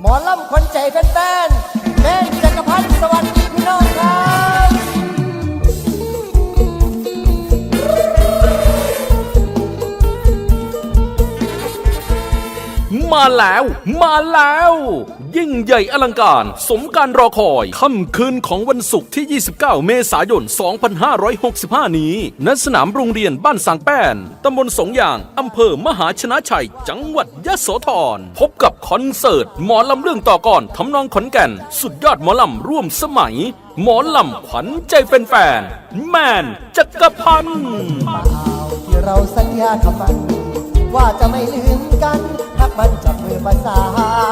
หมอล่ำคนใจแฟนๆแม่ มาแล้ว มาแล้ว ยิ่งใหญ่อลังการ สมการรอคอย ค่ำคืนของวันศุกร์ที่ 29 เมษายน 2565 นี้ ณ สนามโรงเรียนบ้านสังแป้น ตำบลสงอย่าง อำเภอมหาชนะชัย จังหวัดยะโสธร พบกับคอนเสิร์ต หมอลำเรื่องต่อก่อนทำนองขอนแก่น สุดยอดหมอลำร่วมสมัย หมอลำขวัญใจแฟนๆแมนจักรพันธ์เปล่าที่เราสัญญากับมันว่าจะไม่ลืมกัน มันจับมือประสา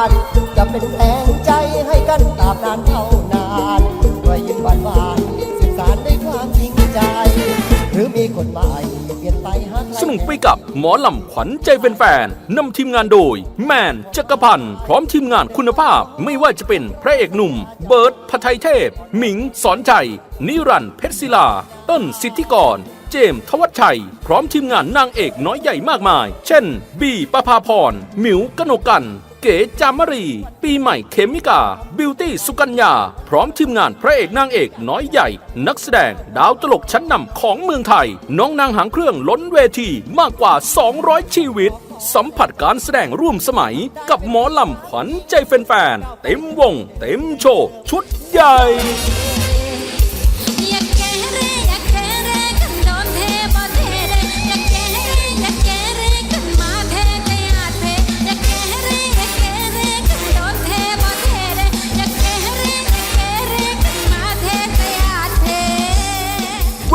นจะเป็นแรงใจให้กันตราบนานเท่านานด้วยยิ้มหวานหวานๆสื่อสารด้วยความจริงใจ หรือมีกฎหมายเปลี่ยนไปหากสนุกไปกับหมอลำขวัญใจแฟนๆนำทีมงานโดย แมนจักรพันธ์พร้อมทีมงานคุณภาพไม่ว่าจะเป็นพระเอกหนุ่ม เบิร์ตพไทยเทพ หมิงสอนใจ นิรันดร์เพชรศิลา ต้นสิทธิกร เจมส์ทวัชชัย พร้อมทีมงานนางเอกน้อยใหญ่มากมาย เช่น บีประภาพร หมิวกนกกัน เก๋จามรี ปีใหม่เคมิกา บิวตี้สุกัญญา พร้อมทีมงานพระเอกนางเอกน้อยใหญ่ นักแสดง ดาวตลกชั้นนำของเมืองไทย น้องนางหางเครื่องล้นเวทีมากกว่า 200 ชีวิต สัมผัสการแสดงร่วมสมัย กับหมอลำขวัญใจแฟนๆเต็มวง เต็มโชว์ชุดใหญ่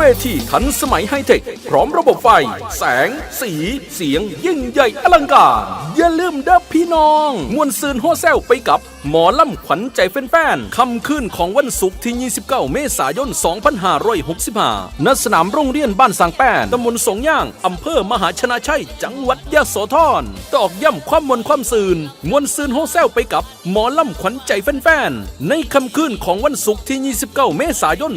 วทีทันสมัยไฮเทค พร้อมระบบไฟ แสง สี เสียง ยิ่งใหญ่อลังการ อย่าลืมเด้อพี่น้อง มวนซืนโฮแซลไปกับ หมอลำขวัญใจแฟนๆคำคืนของวันศุกร์ที่ 29 เมษายน 2565ณสนามโรงเรียนบ้านสังแป้นตำบลสงย่างอำเภอมหาชนะชัย จังหวัดยะโสธรตอกย่ำความมวลความซืนมวนซืนโฮแซลไปกับ หมอลำขวัญใจแฟนๆในคำคืนของวันศุกร์ที่ 29 เมษายน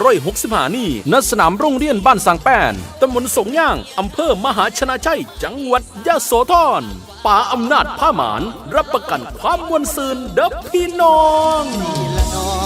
2565 นี้ณสนามโรงเรียนบ้านสังแป้นตำบลสงย่าง อำเภอมหาชนะชัย จังหวัดยะโสธรป่าอำนาจผ้าหมาน รับประกันความมวลซืนเด้อพี่น้องละนอสมอง